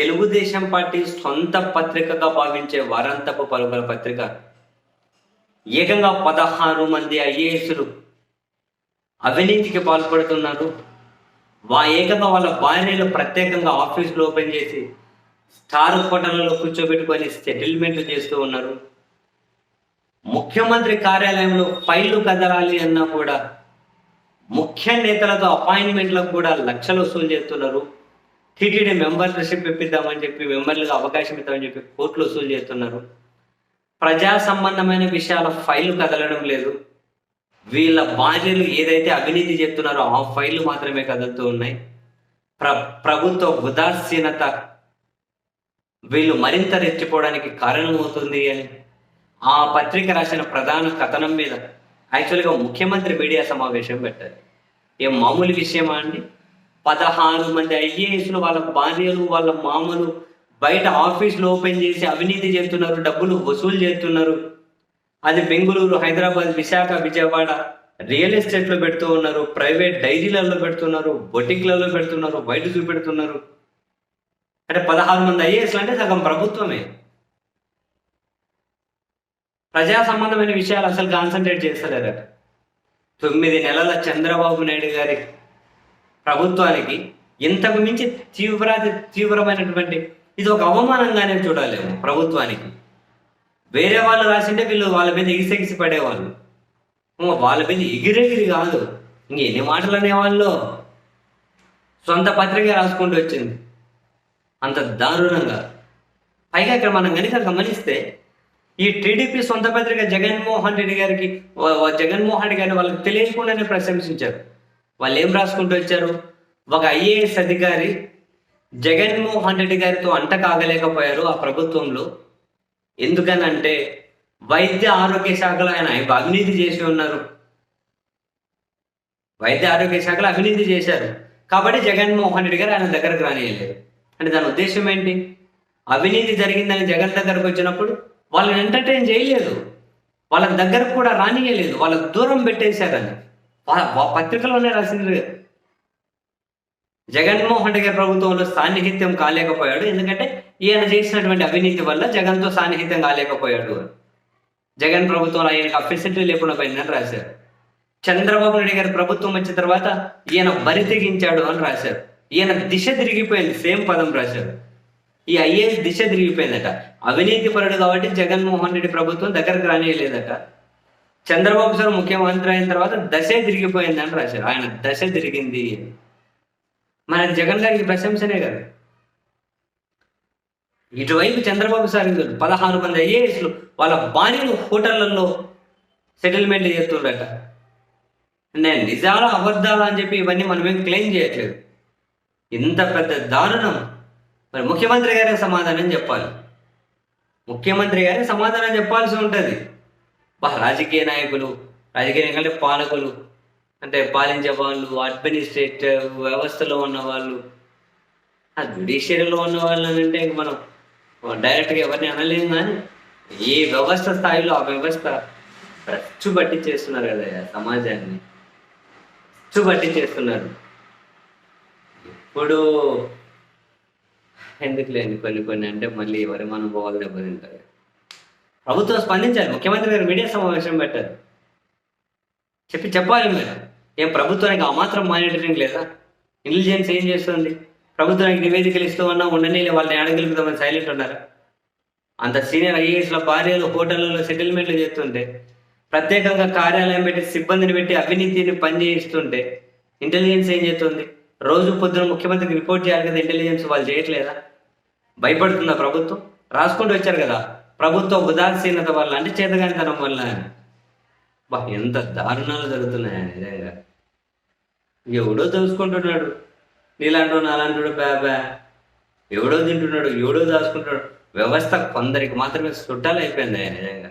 Telugu Desam party సొంత పత్రికగా భావించే వారంతపు పలుకల పత్రిక ఏకంగా పదహారు మంది ఐఏఎస్లు అవినీతికి పాల్పడుతున్నారు. వా ఏకంగా వాళ్ళ భార్యలు ప్రత్యేకంగా ఆఫీసులు ఓపెన్ చేసి స్టార్ హోటళ్ళలో కూర్చోబెట్టుకొని సెటిల్మెంట్లు చేస్తూ ఉన్నారు. ముఖ్యమంత్రి కార్యాలయంలో ఫైళ్ళు కదలాలి అన్నా కూడా ముఖ్య నేతలతో అపాయింట్మెంట్లకు కూడా లక్షలు వసూలు చేస్తున్నారు. టీటీడీ మెంబర్షిప్ ఇప్పిద్దామని చెప్పి మెంబర్లుగా అవకాశం ఇద్దామని చెప్పి కోర్టులు వసూలు చేస్తున్నారు. ప్రజా సంబంధమైన విషయాల ఫైల్ కదలడం లేదు. వీళ్ళ భార్యలు ఏదైతే అవినీతి చెప్తున్నారో ఆ ఫైళ్ళు మాత్రమే కదులుతూ ఉన్నాయి. ప్ర ప్రభుత్వ ఉదాసీనత వీళ్ళు మరింత రెచ్చిపోవడానికి కారణమవుతుంది అని. ఆ పత్రిక రాసిన ప్రధాన కథనం మీద యాక్చువల్గా ముఖ్యమంత్రి మీడియా సమావేశం పెట్టారు. ఏం మామూలు విషయమా అండి? పదహారు మంది ఐఏఎస్లు వాళ్ళ భార్యలు వాళ్ళ మామలు బయట ఆఫీసులు ఓపెన్ చేసి అవినీతి చేస్తున్నారు డబ్బులు వసూలు చేస్తున్నారు. అది బెంగళూరు హైదరాబాద్ విశాఖ విజయవాడ రియల్ ఎస్టేట్లో పెడుతూ ఉన్నారు ప్రైవేట్ డైరీలలో పెడుతున్నారు బొటిక్లలో పెడుతున్నారు బయట చూపెడుతున్నారు. అంటే పదహారు మంది ఐఏఎస్లు అంటే సగం ప్రభుత్వమే. ప్రజా సంబంధమైన విషయాలు అసలు కాన్సన్ట్రేట్ చేస్తలేరట. తొమ్మిది నెలల చంద్రబాబు నాయుడు గారి ప్రభుత్వానికి ఇంతకు మించి తీవ్ర తీవ్రమైనటువంటి ఇది ఒక అవమానంగానే చూడలేము ప్రభుత్వానికి. వేరే వాళ్ళు రాసింటే వీళ్ళు వాళ్ళ మీద ఎగిసెగిసి పడేవాళ్ళు. వాళ్ళ మీద ఎగిరెగిరి కాదు. ఇంక ఎన్ని మాటలు అనేవాళ్ళు? సొంత పత్రిక రాసుకుంటూ వచ్చింది. అంత దారుణంగా. పైగా ఇక్కడ మనం కనుక గమనిస్తే ఈ టీడీపీ సొంత పత్రిక జగన్మోహన్ రెడ్డి గారికి జగన్మోహన్ రెడ్డి గారిని వాళ్ళకి తెలియకుండానే ప్రశంసించారు. వాళ్ళు ఏం రాసుకుంటూ వచ్చారు? ఒక ఐఏఎస్ అధికారి జగన్మోహన్ రెడ్డి గారితో అంట కాగలేకపోయారు ఆ ప్రభుత్వంలో. ఎందుకనంటే వైద్య ఆరోగ్య శాఖలో ఆయన అవినీతి చేసి ఉన్నారు. వైద్య ఆరోగ్య శాఖలో అవినీతి చేశారు. కాబట్టి జగన్మోహన్ రెడ్డి గారు ఆయన దగ్గరకు రానియలేదు. అంటే దాని ఉద్దేశం ఏంటి? అవినీతి జరిగిందని జగన్ దగ్గరకు వచ్చినప్పుడు వాళ్ళని ఎంటర్టైన్ చేయలేదు. వాళ్ళ దగ్గరకు కూడా రానియలేదు. వాళ్ళకు దూరం పెట్టేశారని. పత్రికలోనే రాసింది జగన్మోహన్ రెడ్డి గారి ప్రభుత్వంలో సాన్నిహిత్యం కాలేకపోయాడు. ఎందుకంటే ఈయన చేసినటువంటి అవినీతి వల్ల జగన్తో సాన్నిహిత్యం కాలేకపోయాడు. జగన్ ప్రభుత్వంలో ఆయనకు ఆ లేకుండా పోయిందని రాశారు. చంద్రబాబు నాయుడు గారి ప్రభుత్వం వచ్చిన తర్వాత ఈయన బరి తెగించాడు అని రాశారు. ఈయన దిశ తిరిగిపోయింది సేమ్ పదం రాశారు. ఈ ఐఏఎస్ దిశ తిరిగిపోయిందట. అవినీతి పరుడు కాబట్టి జగన్మోహన్ రెడ్డి ప్రభుత్వం దగ్గరకు రానియలేదట. చంద్రబాబు సార్ ముఖ్యమంత్రి అయిన తర్వాత దశే తిరిగిపోయింది అని రాశారు. ఆయన దశ తిరిగింది. మన జగన్ గారికి ప్రశంసనే కదా. ఇటువైపు చంద్రబాబు సార్ పదహారు మంది ఐఏఎస్లు వాళ్ళ భార్యలు హోటళ్ళలో సెటిల్మెంట్ చేస్తుండట నేను నిజాలు అబద్ధాలు అని చెప్పి ఇవన్నీ మనం క్లెయిమ్ చేయట్లేదు. ఇంత పెద్ద దారుణం. మరి ముఖ్యమంత్రి గారే సమాధానం చెప్పాలి. ముఖ్యమంత్రి గారే సమాధానం చెప్పాల్సి ఉంటుంది. రాజకీయ నాయకులు రాజకీయ నాయకులు అంటే పాలకులు అంటే పాలించే వాళ్ళు అడ్మినిస్ట్రేటివ్ వ్యవస్థలో ఉన్న వాళ్ళు ఆ జుడిషియరీలో ఉన్న వాళ్ళని అంటే ఇంక మనం డైరెక్ట్గా ఎవరిని అనలేము కానీ ఏ వ్యవస్థ స్థాయిలో ఆ వ్యవస్థ రచ్చు బట్టి చేస్తున్నారు కదా సమాజాన్ని. రచ్చు బట్టి చేస్తున్నారు. ఇప్పుడు ఎందుకు లేని కొన్ని కొన్ని అంటే మళ్ళీ ఎవరి మనం పోవాలి దెబ్బతింటారు ప్రభుత్వం స్పందించాలి. ముఖ్యమంత్రి గారు మీడియా సమావేశం పెట్టారు. చెప్పి చెప్పాలి మీరు ఏం ప్రభుత్వానికి ఆ మాత్రం మానిటరింగ్ లేదా? ఇంటెలిజెన్స్ ఏం చేస్తుంది? ప్రభుత్వానికి నివేదికలు ఇస్తూ ఉన్నా ఉండని వాళ్ళని అడగలుగుతామని సైలెంట్ ఉన్నారు? అంత సీనియర్ ఐఏఎస్ల భార్యలు హోటళ్ళలో సెటిల్మెంట్లు చేస్తుంటే ప్రత్యేకంగా కార్యాలయం పెట్టి సిబ్బందిని పెట్టి అవినీతిని పనిచేయిస్తుంటే ఇంటెలిజెన్స్ ఏం చేస్తుంది? రోజు పొద్దున ముఖ్యమంత్రికి రిపోర్ట్ చేయాలి కదా ఇంటెలిజెన్స్ వాళ్ళు చేయట్లేదా? భయపడుతుందా ప్రభుత్వం? రాసుకుంటూ వచ్చారు కదా. ప్రభుత్వ ఉదాసీనత వల్ల అంటే చేతగానితనం వల్ల బా ఎంత దారుణాలు జరుగుతున్నాయి? నిజంగా ఎవడో తెలుసుకుంటున్నాడు. నీలాంటి నాలాంటి బాబా ఎవడో తింటున్నాడు ఎవడో దాచుకుంటున్నాడు. వ్యవస్థ కొందరికి మాత్రమే చుట్టాలు అయిపోయింది. నిజంగా